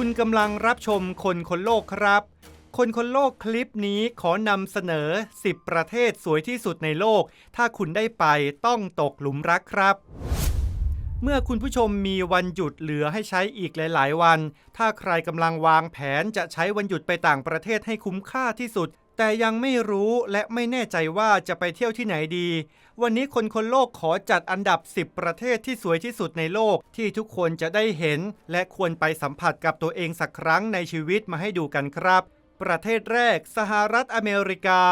คุณกำลังรับชมคนคนโลกครับ คนคนโลกคลิปนี้ขอนำเสนอ 10 ประเทศสวยที่สุดในโลก ถ้าคุณได้ไปต้องตกหลุมรักครับ เมื่อคุณผู้ชมมีวันหยุดเหลือให้ใช้อีกหลาย ๆ วัน ถ้าใครกำลังวางแผนจะใช้วันหยุดไปต่างประเทศให้คุ้มค่าที่สุด แต่ยังไม่รู้และไม่แน่ใจว่าจะไปเที่ยวที่ไหนดี วันนี้คนคนโลกขอจัดอันดับ 10 ประเทศที่สวยที่สุดในโลกที่ทุกคนจะได้เห็น และควรไปสัมผัสกับตัวเองสักครั้งในชีวิตมาให้ดูกันครับ ประเทศแรก สหรัฐอเมริกา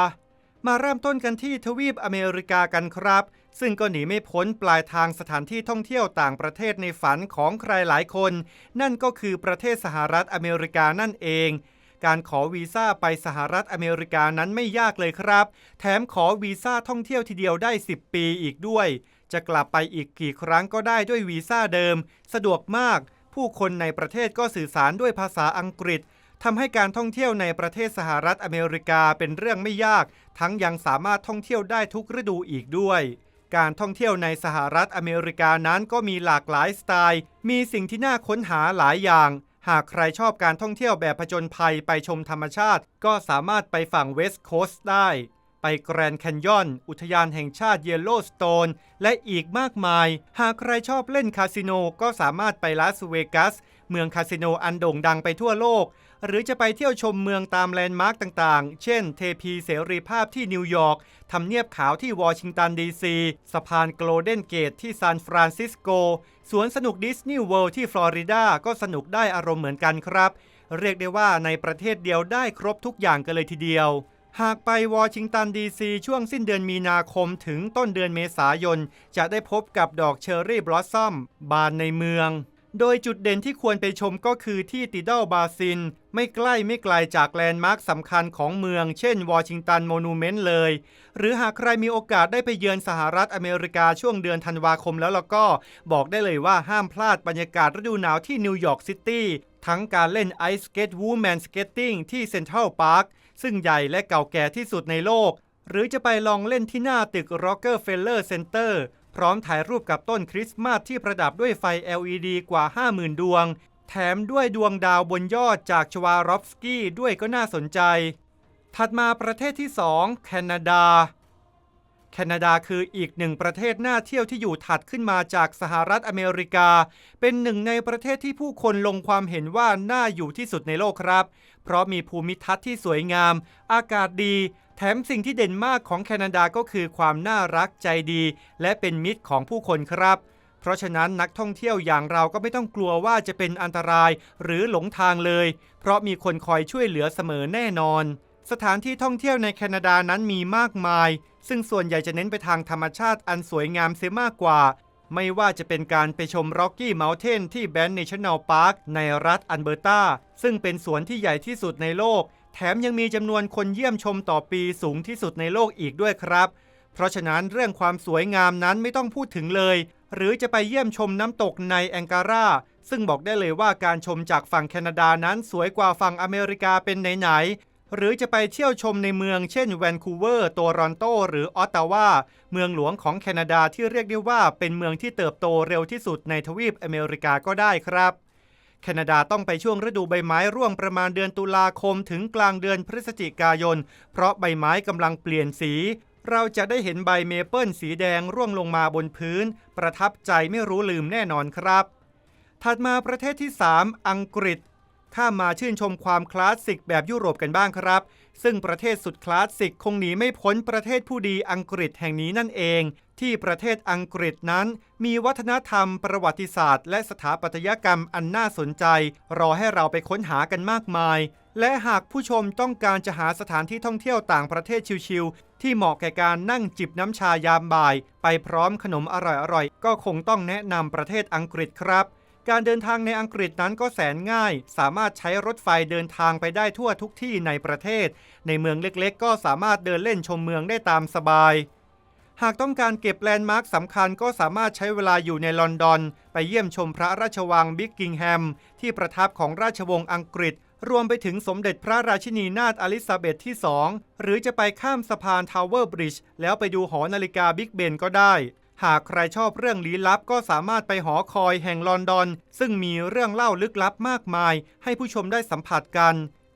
มาเริ่มต้นกันที่ทวีปอเมริกากันครับ ซึ่งก็หนีไม่พ้นปลายทางสถานที่ท่องเที่ยวต่างประเทศในฝันของใครหลายคน นั่นก็คือประเทศสหรัฐอเมริกานั่นเอง การขอวีซ่าไปสหรัฐอเมริกานั้นไม่ยากเลยครับ แถมขอวีซ่าท่องเที่ยวทีเดียวได้ 10 ปีอีกด้วย จะกลับไปอีกกี่ครั้งก็ได้ด้วยวีซ่าเดิม สะดวกมาก ผู้คนในประเทศก็สื่อสารด้วยภาษาอังกฤษทำให้การท่องเที่ยวในประเทศสหรัฐอเมริกาเป็นเรื่องไม่ยาก ทั้งยังสามารถท่องเที่ยวได้ทุกฤดูอีกด้วย การท่องเที่ยวในสหรัฐอเมริกานั้นก็มีหลากหลายสไตล์ มีสิ่งที่น่าค้นหาหลายอย่าง หากใครชอบการท่องเที่ยวแบบผจญภัยไปชมธรรมชาติ ก็สามารถไปฝั่งเวสต์โคสต์ได้ ไปแกรนด์แคนยอน อุทยานแห่งชาติเยลโลสโตน และอีกมากมาย หากใครชอบเล่นคาสิโนก็สามารถไปลาสเวกัส เมืองคาสิโนอันโด่งดังไปทั่วโลก หรือจะไปเที่ยวชมเมืองตามแลนด์มาร์กต่างๆ เช่น เทพีเสรีภาพที่นิวยอร์กทำเนียบขาวที่วอชิงตันดีซีสะพานโกลเด้นเกตที่ซานฟรานซิสโก สวนสนุกดิสนีย์เวิลด์ที่ฟลอริดาก็สนุกได้อารมณ์เหมือนกันครับ เรียกได้ว่าในประเทศเดียวได้ครบทุกอย่างกันเลยทีเดียว หากไปวอชิงตันดีซีช่วงสิ้นเดือนมีนาคมถึงต้นเดือนเมษายน จะได้พบกับดอกเชอร์รี่บลอสซัมบานในเมือง โดยจุดเด่นที่ควรไปชมก็คือที่ติด a ลบาซิน ไม่ใกล้ไม่ไกลจากแลนด์มาร์คสำคัญของเมือง เช่นวอชิงตันโมนูเมนต์เลย หรือหากใครมีโอกาสได้ไปเยือนสหรัฐอเมริกาช่วงเดือนธันวาคมแล้วแล้วก็บอกได้เลยว่าห้ามพลาดบรรยากาศฤดูหนาวที่นิวยอร์กซิตี้ทั้งการเล่นไอซ์สเกตวูแมนสเกตติ้งที่เซ็นทรัลพาร์ค ซึ่งใหญ่และเก่าแก่ที่สุดในโลก หรือจะไปลองเล่นที่หน้าตึก Rockefeller Center พร้อมถ่ายรูปกับต้นคริสต์มาสที่ประดับด้วยไฟ LED กว่า 50,000 ดวง แถมด้วยดวงดาวบนยอดจากชวารอฟสกี้ด้วยก็น่าสนใจ ถัดมาประเทศที่ 2 แคนาดา แคนาดาคืออีกหนึ่งประเทศน่าเที่ยวที่อยู่ถัดขึ้นมาจากสหรัฐอเมริกา เป็นหนึ่งในประเทศที่ผู้คนลงความเห็นว่าน่าอยู่ที่สุดในโลกครับ เพราะมีภูมิทัศน์ที่สวยงาม อากาศดี แถมสิ่งที่เด่นมากของแคนาดาก็คือความน่ารักใจดี และเป็นมิตรของผู้คนครับ เพราะฉะนั้นนักท่องเที่ยวอย่างเราก็ไม่ต้องกลัวว่าจะเป็นอันตรายหรือหลงทางเลย เพราะมีคนคอยช่วยเหลือเสมอแน่นอน สถานที่ท่องเที่ยวในแคนาดานั้นมีมากมาย ซึ่งส่วนใหญ่จะเน้นไปทางธรรมชาติอันสวยงามเสียมากกว่า ไม่ว่าจะเป็นการไปชม Rocky Mountain ที่แบนด์ National Park ในรัฐอันเบอร์ตา ซึ่งเป็นสวนที่ใหญ่ที่สุดในโลก แถมยังมีจำนวนคนเยี่ยมชมต่อปีสูงที่สุดในโลกอีกด้วยครับ เพราะฉะนั้นเรื่องความสวยงามนั้นไม่ต้องพูดถึงเลย หรือจะไปเยี่ยมชมน้ำตกในแองการาซึ่งบอกได้เลยว่าการชมจากฝั่งแคนาดานั้นสวยกว่าฝั่งอเมริกาเป็นไหนๆ หรือจะไปเที่ยวชมในเมืองเช่นแวนคูเวอร์โตรอนโต หรือออตตาวา เมืองหลวงของแคนาดาที่เรียกได้ว่าเป็นเมืองที่เติบโตเร็วที่สุดในทวีปอเมริกาก็ได้ครับ แคนาดาต้องไปช่วงฤดูใบไม้ร่วงประมาณเดือนตุลาคมถึงกลางเดือนพฤศจิกายน เพราะใบไม้กำลังเปลี่ยนสีเราจะได้เห็นใบเมเปิลสีแดงร่วงลงมาบนพื้น ประทับใจไม่รู้ลืมแน่นอนครับ ถัดมาประเทศที่ 3 อังกฤษ ข้ามมาชื่นชมความคลาสสิกแบบยุโรปกันบ้างครับ ซึ่งประเทศสุดคลาสสิกคงหนีไม่พ้นประเทศผู้ดีอังกฤษแห่งนี้นั่นเอง ที่ประเทศอังกฤษนั้น มีวัฒนธรรม ประวัติศาสตร์ และสถาปัตยกรรมอันน่าสนใจ รอให้เราไปค้นหากันมากมาย และหากผู้ชมต้องการจะหาสถานที่ท่องเที่ยวต่างประเทศชิลๆที่เหมาะแก่การนั่งจิบน้ำชายามบ่าย ไปพร้อมขนมอร่อยๆก็คงต้องแนะนำประเทศอังกฤษครับ การเดินทางในอังกฤษนั้นก็แสนง่าย สามารถใช้รถไฟเดินทางไปได้ทั่วทุกที่ในประเทศ ในเมืองเล็กๆ ก็สามารถเดินเล่นชมเมืองได้ตามสบาย หากต้องการเก็บแลนด์มาร์คสำคัญก็สามารถใช้เวลาอยู่ในลอนดอน ไปเยี่ยมชมพระราชวังบิ๊กกิงแฮม ที่ประทับของราชวงศ์อังกฤษ รวมไปถึงสมเด็จพระราชินีนาถอลิซาเบธที่ 2 หรือจะไปข้ามสะพานทาวเวอร์บริดจ์แล้วไปดูหอนาฬิกาบิ๊กเบนก็ได้ หากใครชอบเรื่องลี้ลับก็สามารถไปหอคอยแห่งลอนดอน ซึ่งมีเรื่องเล่าลึกลับมากมาย ให้ผู้ชมได้สัมผัสกัน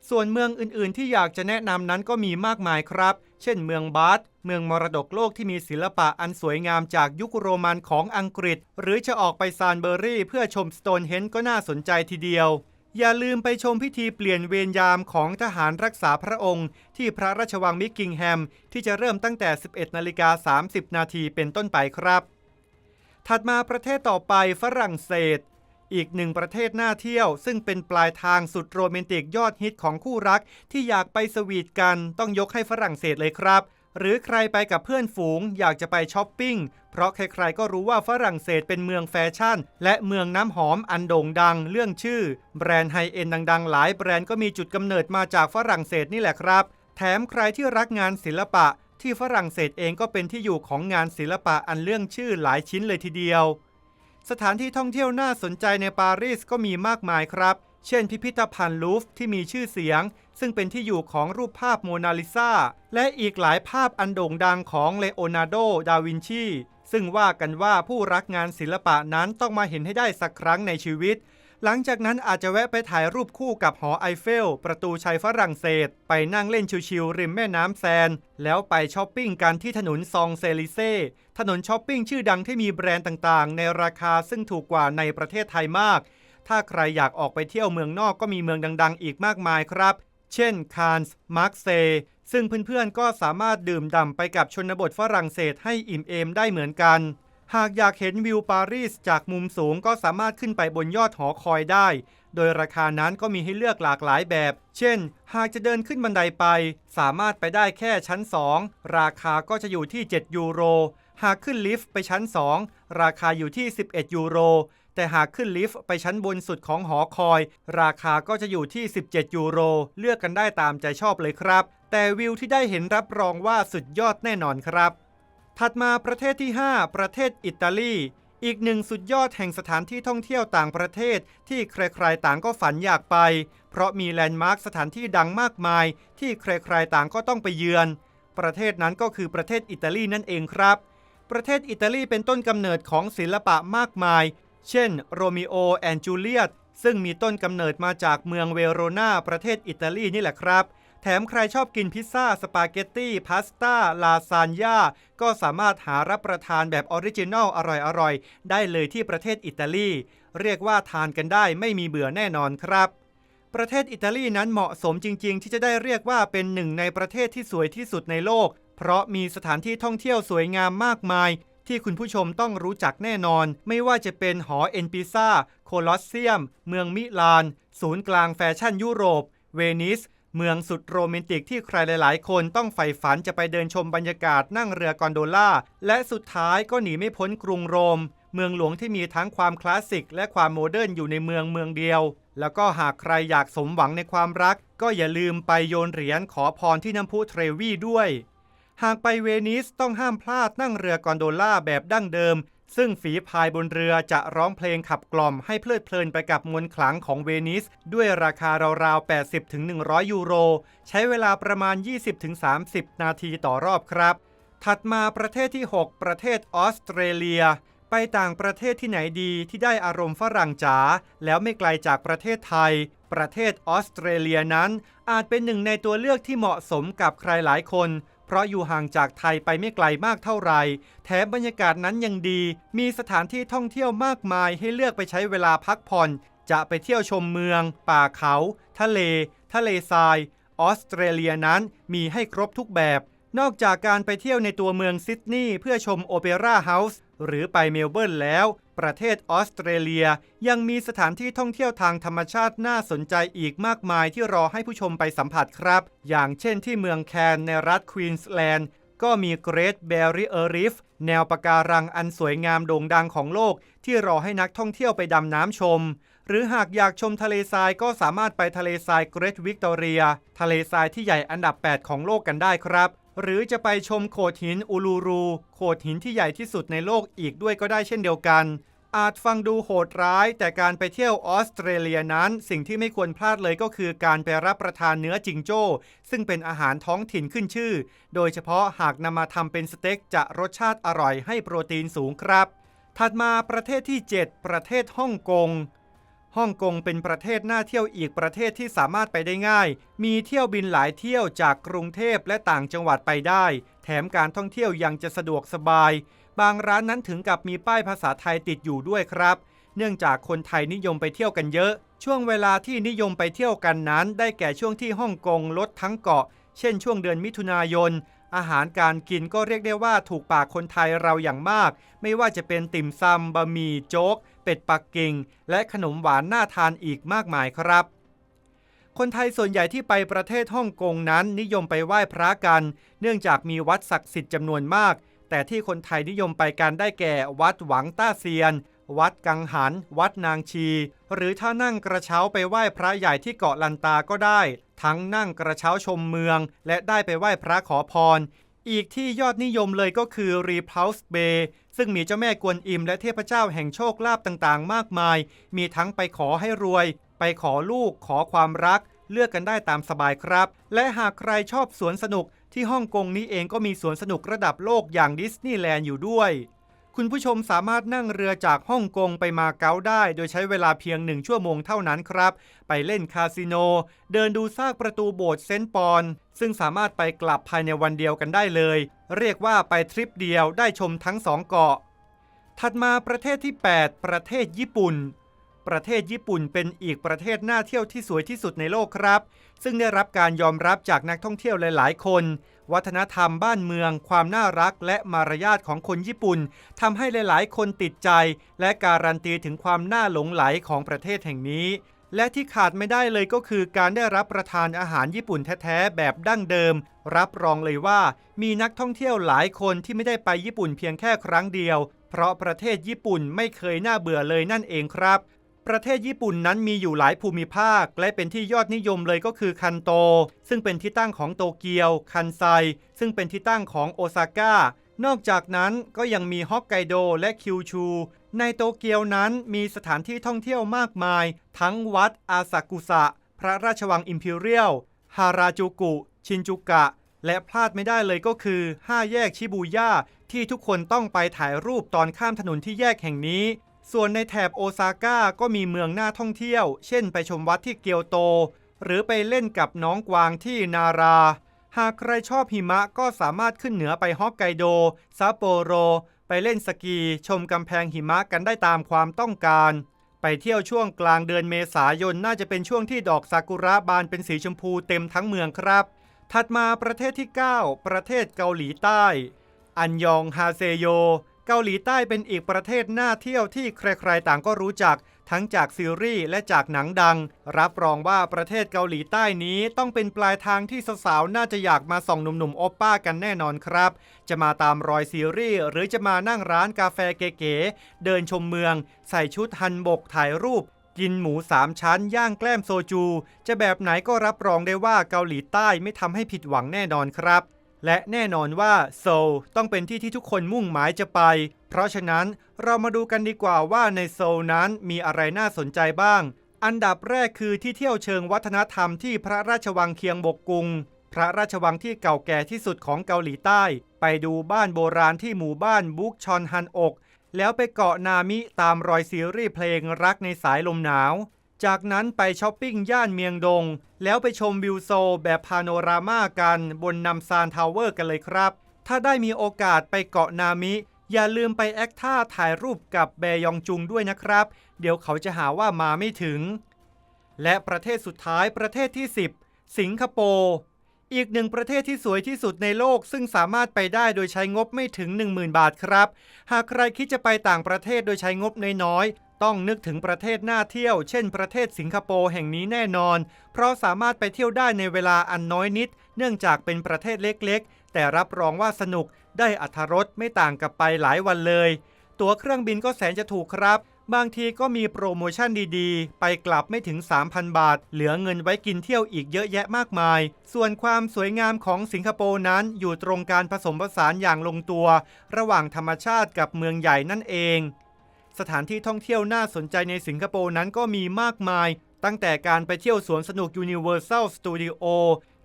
ส่วนเมืองอื่นๆ ที่อยากจะแนะนำนั้นก็มีมากมายครับ เช่นเมืองบาธเมืองมรดกโลกที่มีศิลปะอันสวยงามจากยุคโรมันของอังกฤษ หรือจะออกไปซานเบอรี่ เพื่อชมสโตนเฮนก็น่าสนใจทีเดียว อย่าลืมไปชมพิธีเปลี่ยนเวรยามของทหารรักษาพระองค์ ที่พระราชวังมิกกิงแฮม ที่จะเริ่มตั้งแต่ 11นาฬิกา30 นาทีเป็นต้นไปครับ ถัดมาประเทศต่อไปฝรั่งเศส อีกหนึ่งประเทศน่าเที่ยว ซึ่งเป็นปลายทางสุดโรแมนติกยอดฮิตของคู่รักที่อยากไปสวีทกันต้องยกให้ฝรั่งเศสเลยครับ หรือใครไปกับเพื่อนฝูงอยากจะไปช้อปปิ้ง เพราะใครๆก็รู้ว่าฝรั่งเศสเป็นเมืองแฟชั่น และเมืองน้ำหอมอันโด่งดังเรื่องชื่อ แบรนด์ไฮเอ็นดังๆ หลายแบรนด์ก็มีจุดกำเนิดมาจากฝรั่งเศสนี่แหละครับ แถมใครที่รักงานศิลปะ ที่ฝรั่งเศสเองก็เป็นที่อยู่ของงานศิลปะอันเรื่องชื่อหลายชิ้นเลยทีเดียว สถานที่ท่องเที่ยวน่าสนใจในปารีสก็มีมากมายครับ เช่นพิพิธภัณฑ์ลูฟร์ที่มีชื่อเสียง ซึ่งเป็นที่อยู่ของรูปภาพโมนาลิซาและอีกหลายภาพอันโด่งดังของเลโอนาร์โด ดาวินชี ซึ่งว่ากันว่าผู้รักงานศิลปะนั้นต้องมาเห็นให้ได้สักครั้งในชีวิต หลังจากนั้นอาจจะแวะไปถ่ายรูปคู่กับหอไอเฟล ประตูชัยฝรั่งเศส ไปนั่งเล่นชิวๆริมแม่น้ำแซน แล้วไปช้อปปิ้งกันที่ถนนซองเซลิเซ่ ถนนช้อปปิ้งชื่อดังที่มีแบรนด์ต่างๆ ในราคาซึ่งถูกกว่าในประเทศไทยมาก ถ้าใครอยากออกไปเที่ยวเมืองนอกก็มีเมืองดังๆ อีกมากมายครับ เช่น คานส์ มาร์กเซย์ซึ่งเพื่อนๆ ก็สามารถดื่มด่ำไปกับชนบทฝรั่งเศสให้อิ่มเอมได้เหมือนกัน หากอยากเห็นวิวปารีสจากมุมสูงก็สามารถขึ้นไปบนยอดหอคอยได้ โดยราคานั้นก็มีให้เลือกหลากหลายแบบ เช่น หากจะเดินขึ้นบันไดไป สามารถไปได้แค่ชั้น 2 ราคาก็จะอยู่ที่ 7 ยูโร หากขึ้นลิฟต์ไปชั้น 2 ราคาอยู่ที่ 11 ยูโร แต่หากขึ้นลิฟต์ไปชั้นบนสุดของหอคอย ราคาก็จะอยู่ที่ 17 ยูโร เลือกกันได้ตามใจชอบเลยครับ แต่วิวที่ได้เห็นรับรองว่าสุดยอดแน่นอนครับ ถัดมาประเทศที่ 5 ประเทศอิตาลีอีกหนึ่งสุดยอดแห่งสถานที่ท่องเที่ยวต่างประเทศ ที่ใครๆต่างก็ฝันอยากไป เพราะมีแลนด์มาร์คสถานที่ดังมากมาย ที่ใครๆต่างก็ต้องไปเยือน ประเทศนั้นก็คือประเทศอิตาลีนั่นเองครับ ประเทศอิตาลีเป็นต้นกำเนิดของศิลปะมากมาย เช่นโรมิโอแอนจูเลียตซึ่งมีต้นกำเนิดมาจากเมืองเวโรนาประเทศอิตาลีนี่แหละครับ แถมใครชอบกินพิซซ่า สปาเกตตี้พาสต้า ลาซานญ่าก็สามารถหารับประทานแบบออริจินัลอร่อยๆ ได้เลยที่ประเทศอิตาลี เรียกว่าทานกันได้ไม่มีเบื่อแน่นอนครับประเทศอิตาลีนั้นเหมาะสมจริง ๆ ที่จะได้เรียกว่าเป็นหนึ่งในประเทศที่สวยที่สุดในโลก เพราะมีสถานที่ท่องเที่ยวสวยงามมากมาย ที่คุณผู้ชมต้องรู้จักแน่นอน ไม่ว่าจะเป็นหอเอ็นปิซาโคลอสเซียม เมืองมิลาน ศูนย์กลางแฟชั่นยุโรป เวนิส เมืองสุดโรแมนติกที่ใครหลาย ๆ คนต้องใฝ่ฝันจะไปเดินชมบรรยากาศนั่งเรือกอนโดล่า และสุดท้ายก็หนีไม่พ้นกรุงโรม เมืองหลวงที่มีทั้งความคลาสสิก และความโมเดิร์นอยู่ในเมืองเมืองเดียวแล้วก็หากใครอยากสมหวังในความรัก ก็อย่าลืมไปโยนเหรียญขอพรที่น้ำพุเทรวีด้วย หากไปเวนิสต้องห้ามพลาดนั่งเรือกอนโดล่าแบบดั้งเดิม ซึ่งฝีพายบนเรือจะร้องเพลงขับกล่อมให้เพลิดเพลินไปกับมวลขลังของเวนิส ด้วยราคาราวๆ 80-100 ยูโร ใช้เวลาประมาณ 20-30 นาทีต่อรอบครับ ถัดมาประเทศที่ 6 ประเทศออสเตรเลีย ไปต่างประเทศที่ไหนดีที่ได้อารมณ์ฝรั่งจ๋าแล้วไม่ไกลจากประเทศไทย ประเทศออสเตรเลียนั้น อาจเป็นหนึ่งในตัวเลือกที่เหมาะสมกับใครหลายคน เพราะอยู่ห่างจากไทยไปไม่ไกลมากเท่าไหร่แถมบรรยากาศนั้นยังดี มีสถานที่ท่องเที่ยวมากมายให้เลือกไปใช้เวลาพักผ่อน จะไปเที่ยวชมเมือง ป่าเขา ทะเล ทะเลทราย ออสเตรเลียนั้นมีให้ครบทุกแบบ นอกจากการไปเที่ยวในตัวเมืองซิดนีย์เพื่อชมโอเปร่าเฮาส์ หรือไปเมลเบิร์นแล้ว ประเทศออสเตรเลียยังมีสถานที่ท่องเที่ยวทางธรรมชาติน่าสนใจอีกมากมายที่รอให้ผู้ชมไปสัมผัสครับ อย่างเช่นที่เมืองแคนในรัฐควีนสแลนด์ก็มีเกรทเบรีเออริฟแนวปะการังอันสวยงามโด่งดังของโลก ที่รอให้นักท่องเที่ยวไปดำน้ำชม หรือหากอยากชมทะเลทรายก็สามารถไปทะเลทรายเกรทวิกตอเรีย ทะเลทรายที่ใหญ่อันดับ 8 ของโลกกันได้ครับ หรือจะไปชมโขดหินอูลูรู โขดหินที่ใหญ่ที่สุดในโลกอีกด้วยก็ได้เช่นเดียวกัน อาจฟังดูโหดร้าย แต่การไปเที่ยวออสเตรเลียนั้น สิ่งที่ไม่ควรพลาดเลยก็คือการไปรับประทานเนื้อจิงโจ้ ซึ่งเป็นอาหารท้องถิ่นขึ้นชื่อ โดยเฉพาะหากนำมาทำเป็นสเต็กจะรสชาติอร่อยให้โปรตีนสูงครับ ถัดมาประเทศที่ 7 ประเทศฮ่องกง ฮ่องกงเป็นประเทศน่าเที่ยวอีกประเทศที่สามารถไปได้ง่าย มีเที่ยวบินหลายเที่ยวจากกรุงเทพและต่างจังหวัดไปได้ แถมการท่องเที่ยวยังจะสะดวกสบาย บางร้านนั้นถึงกับมีป้ายภาษาไทยติดอยู่ด้วยครับ เนื่องจากคนไทยนิยมไปเที่ยวกันเยอะ ช่วงเวลาที่นิยมไปเที่ยวกันนั้น ได้แก่ช่วงที่ฮ่องกงลดทั้งเกาะ เช่น ช่วงเดือนมิถุนายนอาหารการกินก็เรียกได้ว่าถูกปากคนไทยเราอย่างมาก ไม่ว่าจะเป็นติ่มซำบะหมี่โจ๊ก เป็ดปักกิ่ง และขนมหวานน่าทานอีกมากมายครับ คนไทยส่วนใหญ่ที่ไปประเทศฮ่องกงนั้นนิยมไปไหว้พระกัน เนื่องจากมีวัดศักดิ์สิทธิ์จำนวนมาก แต่ที่คนไทยนิยมไปกันได้แก่ วัดหวังต้าเซียน วัดกังหัน วัดนางชี หรือถ้านั่งกระเช้าไปไหว้พระใหญ่ที่เกาะลันตาก็ได้ ทั้งนั่งกระเช้าชมเมือง และได้ไปไหว้พระขอพรอีกที่ยอดนิยมเลยก็คือ Repulse Bay ซึ่งมีเจ้าแม่กวนอิมและเทพเจ้าแห่งโชคลาภต่างๆ มากมาย มีทั้งไปขอให้รวย ไปขอลูก ขอความรัก เลือกกันได้ตามสบายครับ และหากใครชอบสวนสนุกที่ฮ่องกงนี้เองก็มีสวนสนุกระดับโลกอย่างดิสนีย์แลนด์อยู่ด้วย คุณผู้ชมสามารถนั่งเรือจากฮ่องกงไปมาเก๊าได้ โดยใช้เวลาเพียงหนึ่งชั่วโมงเท่านั้นครับ ไปเล่นคาสิโน เดินดูซากประตูโบสถ์เซนต์ปอน ซึ่งสามารถไปกลับภายในวันเดียวกันได้เลย เรียกว่าไปทริปเดียวได้ชมทั้งสองเกาะ ถัดมาประเทศที่ 8 ประเทศญี่ปุ่น ประเทศญี่ปุ่นเป็นอีกประเทศน่าเที่ยวที่สวยที่สุดในโลกครับ ซึ่งได้รับการยอมรับจากนักท่องเที่ยวหลาย ๆ คน วัฒนธรรมบ้านเมือง ความน่ารักและมารยาทของคนญี่ปุ่นทำให้หลาย ๆ คนติดใจ และการันตีถึงความน่าหลงไหลของประเทศแห่งนี้ และที่ขาดไม่ได้เลยก็คือการได้รับประทานอาหารญี่ปุ่นแท้ๆ แบบดั้งเดิม รับรองเลยว่ามีนักท่องเที่ยวหลายคนที่ไม่ได้ไปญี่ปุ่นเพียงแค่ครั้งเดียว เพราะประเทศญี่ปุ่นไม่เคยน่าเบื่อเลยนั่นเองครับ ประเทศญี่ปุ่นนั้นมีอยู่หลายภูมิภาค และเป็นที่ยอดนิยมเลยก็คือคันโต ซึ่งเป็นที่ตั้งของโตเกียว คันไซ ซึ่งเป็นที่ตั้งของโอซาก้า นอกจากนั้นก็ยังมีฮอกไกโดและคิวชู ในโตเกียวนั้นมีสถานที่ท่องเที่ยวมากมาย ทั้งวัดอาซากุสะ พระราชวังอิมพีเรียล ฮาราจูกุ ชินจูกะ และพลาดไม่ได้เลยก็คือ 5 แยกชิบูย่า ที่ทุกคนต้องไปถ่ายรูปตอนข้ามถนนที่แยกแห่งนี้ ส่วนในแถบโอซาก้าก็มีเมืองน่าท่องเที่ยว เช่นไปชมวัดที่เกียวโต หรือไปเล่นกับน้องกวางที่นารา หากใครชอบหิมะก็สามารถขึ้นเหนือไปฮอกไกโดซาโปโร ไปเล่นสกี ชมกำแพงหิมะกันได้ตามความต้องการ ไปเที่ยวช่วงกลางเดือนเมษายนน่าจะเป็นช่วงที่ดอกซากุระบานเป็นสีชมพูเต็มทั้งเมืองครับ ถัดมาประเทศที่ 9 ประเทศเกาหลีใต้ อันยองฮาเซโย เกาหลีใต้เป็นอีกประเทศน่าเที่ยวที่ใครๆต่างก็รู้จัก ทั้งจากซีรีส์และจากหนังดัง รับรองว่าประเทศเกาหลีใต้นี้ต้องเป็นปลายทางที่สาวๆน่าจะอยากมาส่องหนุ่มๆโอปป้ากันแน่นอนครับ จะมาตามรอยซีรีส์หรือจะมานั่งร้านกาแฟเก๋ๆเดินชมเมือง ใส่ชุดฮันบกถ่ายรูปกินหมูสามชั้น ย่างแกล้มโซจู จะแบบไหนก็รับรองได้ว่าเกาหลีใต้ไม่ทำให้ผิดหวังแน่นอนครับ และแน่นอนว่าโซลต้องเป็นที่ที่ทุกคนมุ่งหมายจะไป เพราะฉะนั้นเรามาดูกันดีกว่าว่าในโซลนั้นมีอะไรน่าสนใจบ้าง อันดับแรกคือที่เที่ยวเชิงวัฒนธรรมที่พระราชวังเคียงบกกุง พระราชวังที่เก่าแก่ที่สุดของเกาหลีใต้ ไปดูบ้านโบราณที่หมู่บ้านบุกชอนฮันอก แล้วไปเกาะนามิตามรอยซีรีส์เพลงรักในสายลมหนาว จากนั้นไปช้อปปิ้งย่านเมียงดง แล้วไปชมวิวโซแบบพาโนรามากันบนนำซานทาวเวอร์กันเลยครับ ถ้าได้มีโอกาสไปเกาะนามิ อย่าลืมไปแอคท่าถ่ายรูปกับแบยองจุงด้วยนะครับ เดี๋ยวเขาจะหาว่ามาไม่ถึง และประเทศสุดท้ายประเทศที่ 10 สิงคโปร์อีกหนึ่งประเทศที่สวยที่สุดในโลก ซึ่งสามารถไปได้โดยใช้งบไม่ถึง 10,000 บาทครับ หากใครคิดจะไปต่างประเทศโดยใช้งบน้อยๆ ต้องนึกถึงประเทศน่าเที่ยว เช่นประเทศสิงคโปร์แห่งนี้แน่นอน เพราะสามารถไปเที่ยวได้ในเวลาอันน้อยนิด เนื่องจากเป็นประเทศเล็กๆ แต่รับรองว่าสนุก ได้อัธรสไม่ต่างกับไปหลายวันเลย ตั๋วเครื่องบินก็แสนจะถูกครับ บางทีก็มีโปรโมชั่นดีๆ ไปกลับไม่ถึง 3,000 บาท เหลือเงินไว้กินเที่ยวอีกเยอะแยะมากมาย ส่วนความสวยงามของสิงคโปร์นั้นอยู่ตรงการผสมผสานอย่างลงตัว ระหว่างธรรมชาติกับเมืองใหญ่นั่นเอง สถานที่ท่องเที่ยวน่าสนใจในสิงคโปร์นั้นก็มีมากมาย ตั้งแต่การไปเที่ยวสวนสนุก Universal Studio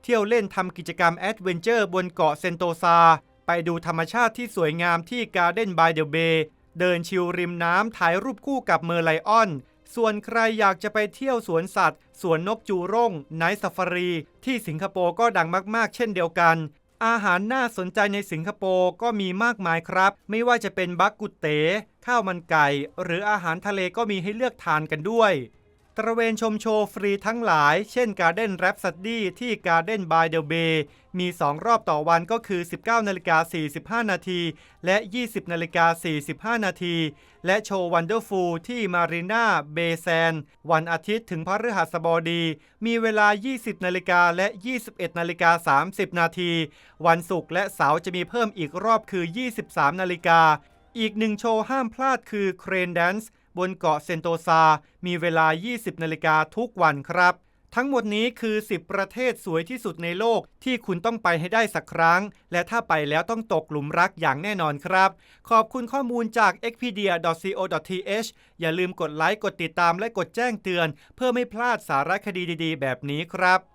เที่ยวเล่นทำกิจกรรมแอดเวนเจอร์บนเกาะเซนโตซา ไปดูธรรมชาติที่สวยงามที่ Garden by the Bay เดินชิลริมน้ำถ่ายรูปคู่กับเมอร์ไลออน ส่วนใครอยากจะไปเที่ยวสวนสัตว์ สวนนกจูร่งไนท์ซ f ฟารี ที่สิงคโปร์ก็ดังมากๆ เช่นเดียวกัน อาหารน่าสนใจในสิงคโปร์ก็มีมากมายครับ ไม่ว่าจะเป็นบักกุเต๋ข้าวมันไก่ หรืออาหารทะเลก็มีให้เลือกทานกันด้วย ตระเวนชมโชว์ฟรีทั้งหลาย เช่น Garden Rhapsody ที่ Garden by the Bay มี 2 รอบต่อวันก็คือ 19นาฬิกา45 นาที และ 20นาฬิกา45 นาที และโชว์ Wonderful ที่ Marina Bay Sand วันอาทิตย์ถึงพฤหัสบดี มีเวลา 20นาฬิกาและ 21นาฬิกา30 นาที วันศุกร์และเสาร์จะมีเพิ่มอีกรอบคือ 23นาฬิกาอีกหนึ่งโชว์ห้ามพลาดคือ Crane Dance บนเกาะเซนโตซา มีเวลา 20 นาฬิกาทุกวันครับ ทั้งหมดนี้คือ 10 ประเทศสวยที่สุดในโลกที่คุณต้องไปให้ได้สักครั้ง และถ้าไปแล้วต้องตกหลุมรักอย่างแน่นอนครับ ขอบคุณข้อมูลจาก expedia.co.th อย่าลืมกดไลค์ กดติดตามและกดแจ้งเตือน เพื่อไม่พลาดสารคดีดีๆ แบบนี้ครับ